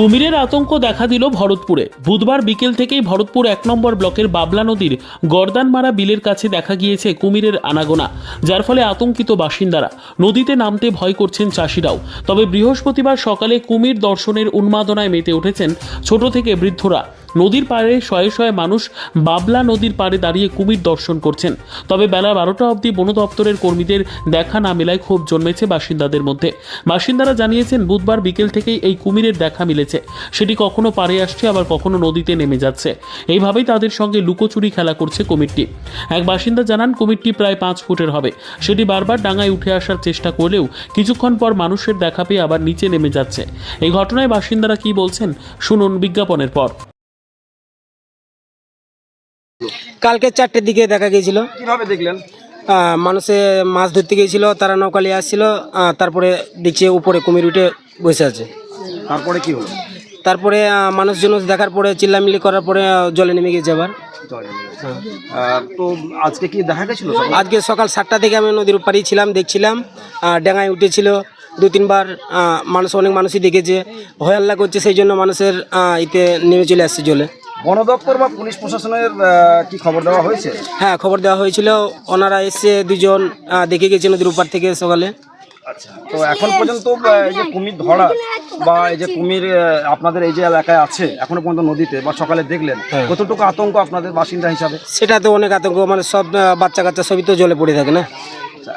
কুমিরের আতঙ্ক দেখা দিল ভরতপুরে। বুধবার বিকেল থেকেই ভরতপুর এক নম্বর ব্লকের বাবলা নদীর গর্দানমারা বিলের কাছে দেখা গিয়েছে কুমিরের আনাগোনা, যার ফলে আতঙ্কিত বাসিন্দারা। নদীতে নামতে ভয় করছেন চাষিরাও। তবে বৃহস্পতিবার সকালে কুমির দর্শনের উন্মাদনায় মেতে উঠেছেন ছোট থেকে বৃদ্ধরা। নদীর পাড়ে শয়ে শয়ে মানুষ বাবলা নদীর পাড়ে দাঁড়িয়ে কুমির দর্শন করছেন। তবে বেলা বারোটা অবধি বন দপ্তরের কর্মীদের দেখা না মেলায় ক্ষোভ জন্মেছে বাসিন্দাদের মধ্যে। বাসিন্দারা জানিয়েছেন, বুধবার বিকেল থেকেই এই কুমিরের দেখা মিলেছে। সেটি কখনো পাড়ে আসছে, আবার কখনো নদীতে নেমে যাচ্ছে। এইভাবেই তাদের সঙ্গে লুকোচুরি খেলা করছে কুমিরটি। এক বাসিন্দা জানান, কুমিরটি প্রায় পাঁচ ফুটের হবে। সেটি বারবার ডাঙায় উঠে আসার চেষ্টা করলেও কিছুক্ষণ পর মানুষের দেখা পেয়ে আবার নিচে নেমে যাচ্ছে। এই ঘটনায় বাসিন্দারা কি বলছেন, শুনুন বিজ্ঞাপনের পর। কালকে চারটের দিকে দেখা গিয়েছিল। কীভাবে দেখলেন? মানুষে মাছ ধরতে গিয়েছিল তারা নৌকা নিয়ে আসছিল তারপরে দেখছে উপরে কুমির উঠে বসে আছে। তারপরে কি হলো? তারপরে মানুষজন দেখার পরে চিল্লামিল্লি করার পরে জলে নেমে গেছে। আবার তো আজকে কি দেখা গেছিল আজকে সকাল সাতটা থেকে আমি নদীর পাড়েই ছিলাম দেখছিলাম ডাঙায় উঠেছিল। দু তিনবার মানুষ অনেক মানুষই দেখেছে। ভয় আল্লাহ করছে সেই জন্য মানুষের ইতে নেমে চলে আসছে জলে। বন দপ্তর বা পুলিশ প্রশাসনের কি খবর দেওয়া হয়েছে? হ্যাঁ খবর দেওয়া হয়েছিল। ওনারা এসে দুজন দেখে গেছে নদীর উপর থেকে সকালে। আচ্ছা তো এখন পর্যন্ত এই যে কুমির ধরা বা এই যে কুমির আপনাদের এই যে এলাকায় আছে এখনও পর্যন্ত নদীতে বা সকালে দেখলেন হ্যাঁ। কতটুকু আতঙ্ক আপনাদের বাসিন্দা হিসাবে? সেটা তো অনেক আতঙ্ক মানে সব বাচ্চা কাচ্চা সবই তো জলে পড়ে থাকে না।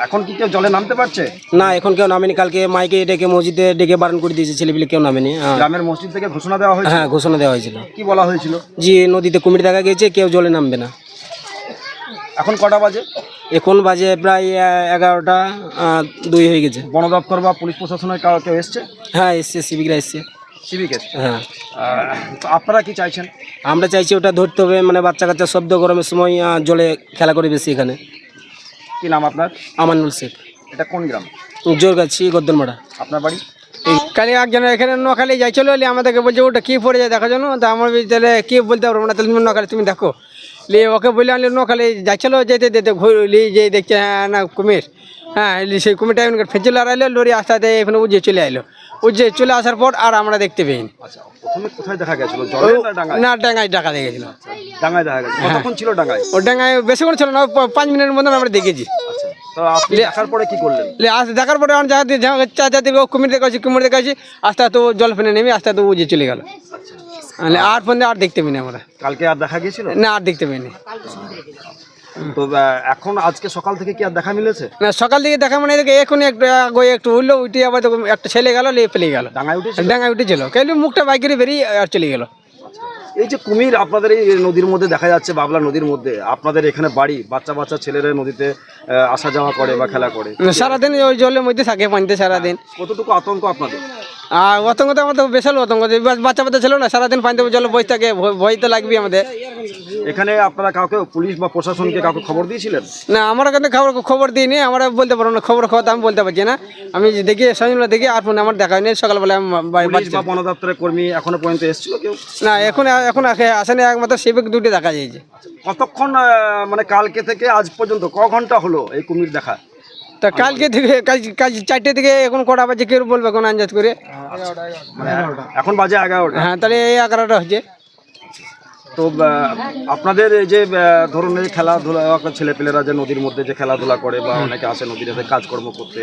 এখন কি কেউ জলে নামতে পারছে? না এখন কেউ নামেনি। কালকে মাইকে ডেকে মসজিদে ডেকে বারণ করে দিয়েছে ছেলেপিলে কেউ নামেনি হ্যাঁ। গ্রামের মসজিদ থেকে ঘোষণা দেওয়া হয়েছে হ্যাঁ ঘোষণা দেওয়া হয়েছিল। কি বলা হয়েছিল? যে নদীতে কুমির দেখা গেছে কেউ জলে নামবে না। এখন কটা বাজে? এখন বাজে প্রায় আহ, এগারোটা আহ, দুই হয়ে গেছে। বন দপ্তর বা পুলিশ প্রশাসনের কাউ কেউ এসছে? হ্যাঁ এসছে সিভিকরা এসছে। হ্যাঁ। তো আপনারা কি চাইছেন? আমরা চাইছি ওটা ধরতে হবে মানে বাচ্চা কাচ্চা শব্দ গরমের সময় আহ, জলে খেলা করে বেশি এখানে। কি নাম আপনার? আমানুল শেখ। এটা কোন গ্রাম? জোরগাছি গদ্দলমারা আপনার বাড়ি? কালি একজন এখানে নোখালি যাইছিল আমাদেরকে বলছে ওটা কী পড়ে যায় দেখার জন্য তা আমার তাহলে কি বলতে পারব? না তাহলে তুমি নোখালি তুমি দেখো। লি ওকে বললে আমি নোখালি চলো যেতে যেতে ঘুরলি যে দেখছে হ্যাঁ না কুমির। হ্যাঁ সেই কুমিরটা এখন ফেঁচে লড়াইলো লরি আস্তে আস্তে এখানে উজিয়ে চলে আইলো। উজে চলে আসার পর আর আমরা দেখতে পাইনি আচ্ছা প্রথমে কোথায় দেখা গেছিল? জলে না ডাঙায় না ডাঙায় ডাকা দেখেছিল ডাঙায় দেখা গেছে কতক্ষণ ছিল ডাঙায় ও ডাঙায় বেশিক্ষণ ছিল না পাঁচ মিনিটের মতন আমরা দেখেছি। আচ্ছা তো আপনি দেখার পরে কি করলেন? লে আস দেখার পরে আমার জায়গা চাচা দিকে কুমির দেখাচ্ছি কুমির দেখাচ্ছি আস্তে আস্তে ও জল ফেলে নেমে আস্তে আস্তে উজে চলে গেল। আর ফোন আর দেখতে পাইনি আমরা। কালকে আর দেখা গিয়েছিল? না আর দেখতে পাইনি তো এখন আজকে সকাল থেকে কি আর দেখা মিলেছে? না সকাল দিকে দেখা মানে এদিকে এখন একটু আগে একটু উঠল উঠে আবার একটা ছেলে গেল নিয়ে ফেলে গেল। ডাঙায় উঠেছে ডাঙায় উঠেছিল। কেন মুখটা বাইকেরে বেরিয়ে আর চলে গেল। এই যে কুমির আপনাদের এই নদীর মধ্যে দেখা যাচ্ছে বাবলা নদীর মধ্যে আপনাদের এখানে বাড়ি বাচ্চা বাচ্চা ছেলেরা নদীতে আসা যাওয়া করে বা খেলা করে? সারাদিন ওই জলের মধ্যে থাকে পানিতে সারাদিন। কতটুকু আতঙ্ক আপনাদের? আর অতঙ্ক তো আমাদের বিশাল অতঙ্ক যে বাচ্চা বাচ্চা ছিল না সারাদিন পানিতে জলে বসে থাকে ভয় তো লাগবে আমাদের। এখানে আপনারা কাউকে পুলিশ বা প্রশাসনকে কাউকে খবর দিয়েছিলেন? না আমরা কিন্তু খবর খবর দিইনি আমরা বলতে পারব না খবর খবর আমি বলতে পারছি না। আমি দেখি সঞ্জনা দেখি আর ফোন আমার দেখা হয়নি সকালবেলা আমি পুলিশ বা বন দপ্তরের কর্মী এখনও পর্যন্ত এসেছিল কেউ? না এখন এখন আসেনি একমাত্র সেবিক দুটি দেখা যাইছে। কতক্ষণ মানে কালকে থেকে আজ পর্যন্ত ক ঘণ্টা হলো এই কুমির দেখা? তা কালকে থেকে কাল চারটে থেকে এখন কটা বাজে কেউ বলবে কোন আন্দাজ করে? মানে এখন বাজে এগারোটা। হ্যাঁ তাহলে এই এগারোটা হচ্ছে। তো আপনাদের এই যে ধরনের ধরুন এই খেলাধুলা ছেলেপেলেরা যে নদীর মধ্যে যে খেলাধুলা করে বা অনেকে আসে নদীর এসে কাজকর্ম করতে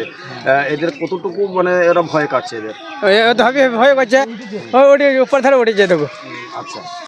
এদের কতটুকু মানে এরা ভয় কাটছে এদের? ভয় কাটছে ওটি উপর ধারে উঠেছে দেখো। আচ্ছা।